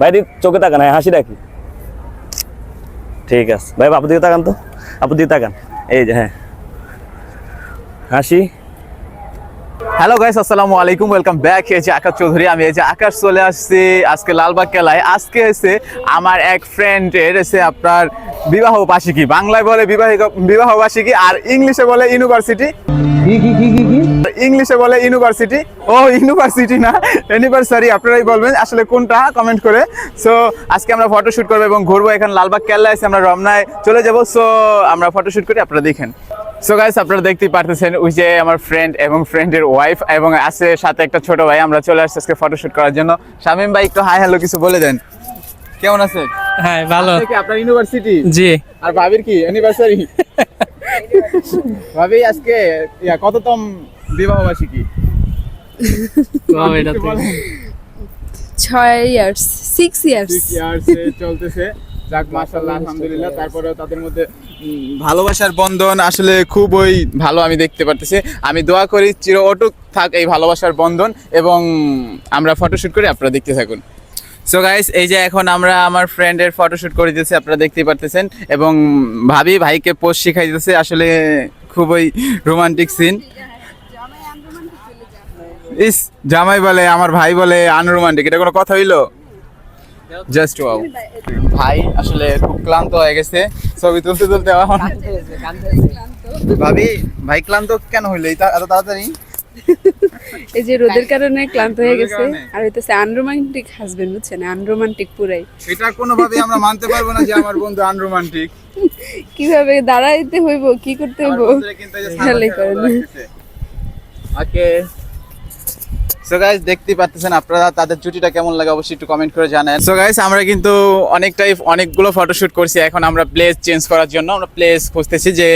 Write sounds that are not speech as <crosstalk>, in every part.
ভাই চোখে তাকান হ্যাঁ হাসি রাখি। ঠিক আছে। ভাই আপু দিকে তাকান তো। আপু দিকে তাকান। এই যে হ্যাঁ। হাসি। হ্যালো গাইস আসসালামু আলাইকুম ওয়েলকাম ব্যাক এই যে আকাশ চৌধুরী আমি এই যে আকাশ চলে আসছি আজকে লালবাগ কেলায়। আজকে এসে আমার এক ফ্রেন্ডের এসে আপনার বিবাহ বার্ষিকী বাংলায় বলে বিবাহিক বিবাহ বার্ষিকী আর ইংলিশে বলে ইউনিভার্সিটি ইংলিশে বলে ইউনিভার্সিটি। ও ইউনিভার্সিটি না? ইউনিভার্সারি আপনারাই বলবেন আসলে কোনটা? কমেন্ট করে। সো আজকে আমরা ফটোশুট করব এবং ঘুরবো এখানে লালবাগ কেল্লা এসে আমরা রমনায় চলে যাব। সো আমরা ফটোশুট করি আপনারা দেখেন। সো গাইস আপনারা দেখতেই পারতেছেন ওই যে আমার ফ্রেন্ড এবং ফ্রেন্ডের ওয়াইফ এবং আছে সাথে একটা ছোট ভাই। আমরা চলে আসছি আজকে ফটোশুট করার জন্য। শামিম ভাই একটু হাই হ্যালো কিছু বলে দেন। কেমন আছেন? হ্যাঁ ভালো। আপনার ইউনিভার্সিটি জি। আর ভাবির কি? অ্যানিভার্সারি <laughs> ভাবি আজকে ইয়া, কততম বিবাহ বার্ষিকী বাবা, এটা তো- ছয় ইয়ার্স সিক্স ইয়ার্স years এ চলতেছে। যাক মাশাআল্লাহ আলহামদুলিল্লাহ। তারপরেও তাদের মধ্যে ভালোবাসার বন্ধন আসলে খুবই ভালো আমি দেখতে পারতেছি। আমি দোয়া করি চির অটুক থাক এই ভালোবাসার বন্ধন এবং আমরা ফটোশুট করি আপনারা দেখতে থাকুন। সো গাইস এই যে এখন আমরা আমার ফ্রেন্ডের ফটোশুট করে দিতেছি আপনারা দেখতেই পারতেছেন। এবং ভাবি ভাইকে পোস্ট শিখাই দিতেছে আসলে খুবই রোমান্টিক সিন ইস জামাই বলে আমার ভাই বলে আনরোমান্টিক এটা কোনো কথা হইল? জাস্ট ওয়াও ভাই আসলে খুব ক্লান্ত হয়ে গেছে ছবি তুলতে তুলতে এখন। ভাবি ভাই ক্লান্ত কেন হইল? তা- এত তাড়াতাড়ি? এই যে রোদের কারণে ক্লান্ত হয়ে গেছে। আর হইতেছে আনরোমান্টিক হাজবেন্ড বুঝছেন? আনরোমান্টিক পুরাই। এটা কোনোভাবে আমরা মানতে পারব না যে আমার বন্ধু আনরোমান্টিক <laughs> কীভাবে দাঁড়াইতে হইব কি করতে হইব? খেয়ালই করেন। ওকে। সো গাইস দেখতেই পাচ্ছেন আপনারা, তাদের জুটিটা কেমন লাগে অবশ্যই একটু কমেন্ট করে জানান। সো গাইস আমরা কিন্তু অনেকটাই, অনেকগুলো ফটোশুট করছি এখন আমরা প্লেস চেঞ্জ করার জন্য। আমরা প্লেস খুঁজতেছি যে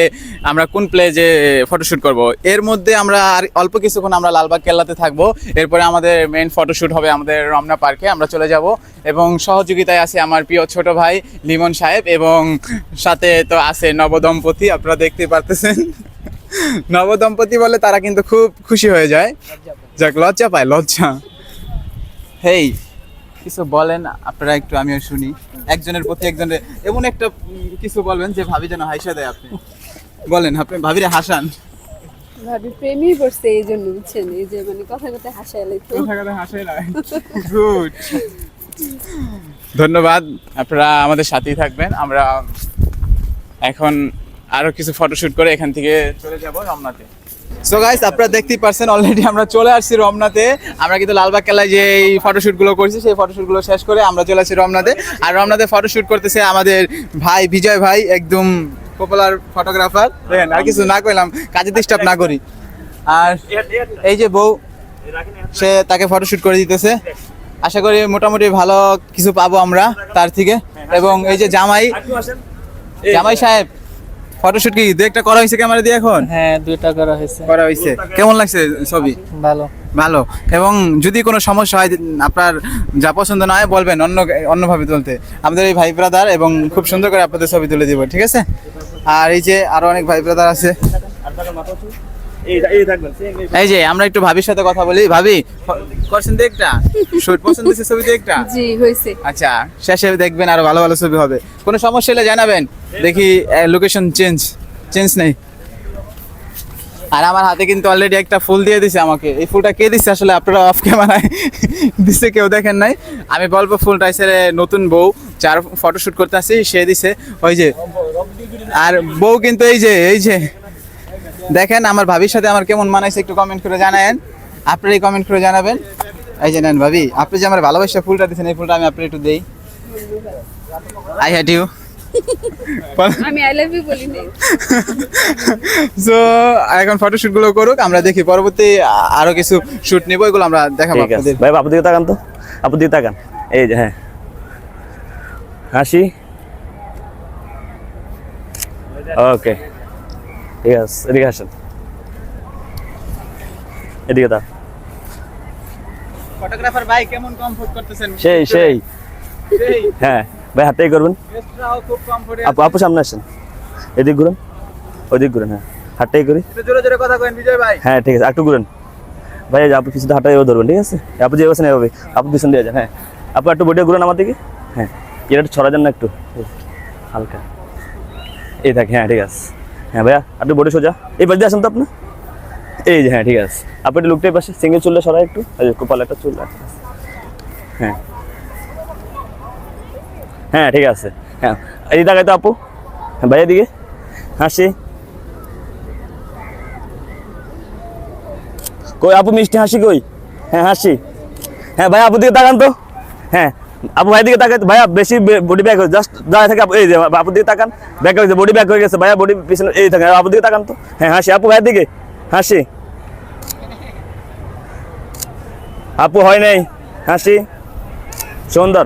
আমরা কোন প্লেসে ফটোশুট করব। এর মধ্যে আমরা আর অল্প কিছুক্ষণ আমরা লালবাগ কেল্লাতে থাকব। এরপরে আমাদের মেন ফটোশুট হবে আমাদের রমনা পার্কে। আমরা চলে যাব এবং সহযোগিতায় আছে আমার প্রিয় ছোট ভাই লিমন সাহেব এবং সাথে তো আছে নবদম্পতি, আপনারা দেখতে পারতেছেন। নবদম্পতি বলে তারা কিন্তু খুব খুশি হয়ে যায়। যাক লজ্জা পায় লজ্জা। হেই কিছু বলেন আপনারা একটু আমিও শুনি। একজনের প্রতি একজনের এমন একটা কিছু বলবেন যে ভাবি যেন হাসা দেয় আপনি। বলেন আপনি ভাবিরে হাসান। ভাবি প্রেমই পড়ছে এই জন্য বুঝছেন? এই যে মানে কথা কথা হাসাই লাইতো গুড ধন্যবাদ। আপনারা আমাদের সাথেই থাকবেন। আমরা এখন আরও কিছু ফটোশুট করে এখান থেকে চলে যাব রমনাতে। সো গাইস আপনারা দেখতেই পারছেন অলরেডি আমরা চলে আসছি রমনাতে। আমরা কিন্তু লালবাগ কেলায় যে এই ফটোশুটগুলো করছি, সেই ফটোশুটগুলো শেষ করে আমরা চলে আসছি রমনাতে। আর রমনাতে ফটোশুট করতেছে আমাদের ভাই, বিজয় ভাই, একদম পপুলার ফটোগ্রাফার দেখেন, আর কিছু না কইলাম কাজে ডিস্টার্ব না করি। আর এই যে বউ, সে তাকে ফটোশুট করে দিতেছে। আশা করি মোটামুটি ভালো কিছু পাবো আমরা তার থেকে। এবং এই যে জামাই জামাই সাহেব ফটোশুট কি দু একটা করা হয়েছে ক্যামেরা দিয়ে এখন? হ্যাঁ দুইটা করা হয়েছে। করা হয়েছে। কেমন লাগছে ছবি? ভালো। ভালো। এবং যদি কোনো সমস্যা হয় আপনার যা পছন্দ না হয় বলবেন অন্য অন্যভাবে তুলতে। আমাদের এই ভাই ব্রাদার এবং খুব সুন্দর করে আপনাদের ছবি তুলে দিব ঠিক আছে? আর এই যে আরও অনেক ভাই ব্রাদার আছে। এই যে আমরা একটু ভাবির সাথে কথা বলি। ভাবি করছেন দেখটা শুট পছন্দ হয়েছে ছবি দেখটা জি হইছে আচ্ছা শেষে দেখবেন আরও ভালো ভালো ছবি হবে। কোনো সমস্যা হলে জানাবেন। দেখি লোকেশন চেঞ্জ চেঞ্জ নেই। আর আমার হাতে কিন্তু অলরেডি একটা ফুল দিয়ে দিছে আমাকে। এই ফুলটা কে দিচ্ছে আসলে আপনারা অফ ক্যামেরায় দিচ্ছে কেউ দেখেন নাই। আমি বলব ফুলটা এসে নতুন বউ যার ফটোশুট করতে আসি সে দিছে। ওই যে আর বউ কিন্তু এই যে এই যে দেখেন আমার ভাবির সাথে আমার কেমন মানাইছে একটু কমেন্ট করে জানায়েন। আপনারাই কমেন্ট করে জানাবেন। এই যে নেন ভাবি আপনি যে আমার ভালোবাসা ফুলটা দিচ্ছেন এই ফুলটা আমি আপনি একটু দেই। আই হ্যাট ইউ আমি আই লাভ ইউ বলি নাই। সো এখন ফটোশুটগুলো করুক আমরা দেখি পরবর্তী আরও কিছু শুট নিব এগুলো আমরা দেখাবো আপনাদের। ভাই আপু দিকে তাকান তো। আপু দিকে তাকান। এই যে হ্যাঁ। হাসি। ওকে ঠিক আছে এদিকে আসেন। এদিকে তা ফটোগ্রাফার ভাই কেমন কমফোর্ট করতেছেন? সেই সেই। হ্যাঁ ভাই হাতেই করবেন খুব কমফোর্টে আপু আপু সামনে আসেন। এদিক ঘুরেন ওদিক ঘুরেন হ্যাঁ। হাতটাই করি একটু জোরে জোরে কথা কইন বিজয় ভাই। হ্যাঁ ঠিক আছে একটু ঘুরেন। ভাই এই যে আপু পিছনে হাতটা এভাবে ধরবেন ঠিক আছে? আপু যে বসেন এভাবে। আপু পিছন দিয়ে যান হ্যাঁ। আপু একটু বডিটা ঘুরান আমার দিকে। হ্যাঁ এটা একটু ছড়া যান না একটু। হালকা। এই থাকে হ্যাঁ ঠিক আছে। হ্যাঁ ভাইয়া একটু বডি সোজা। এই দিয়ে আসেন তো আপনি। এই যে হ্যাঁ ঠিক আছে। আপনি একটু লুকটাই পাশে সিঙ্গেল চুলটা সরাই একটু। এই যে কপালে একটা চুল হ্যাঁ। হ্যাঁ ঠিক আছে। হ্যাঁ। এই দেখাই তো আপু। হ্যাঁ ভাইয়া দিকে হাসি। কই, আপু, মিষ্টি হাসি কই? হ্যাঁ হাসি। হ্যাঁ ভাই, আপু, দিকে তাকান তো। হ্যাঁ। আপু, ভাই, দিকে তাকান ভাইয়া, বেশি বডি ব্যাক হয়ে জাস্ট দাঁড়ায় থাকে এই যে, আপু, দিকে তাকান। ব্যাক হয়েছে বডি ব্যাক হয়ে গেছে। ভাইয়া বডি পিছনে এই থাকে আপু, দিকে তাকান তো। হ্যাঁ হাসি। আপু, ভাইয়ের দিকে। হাসি? আপু হয় নাই? হাসি? সুন্দর।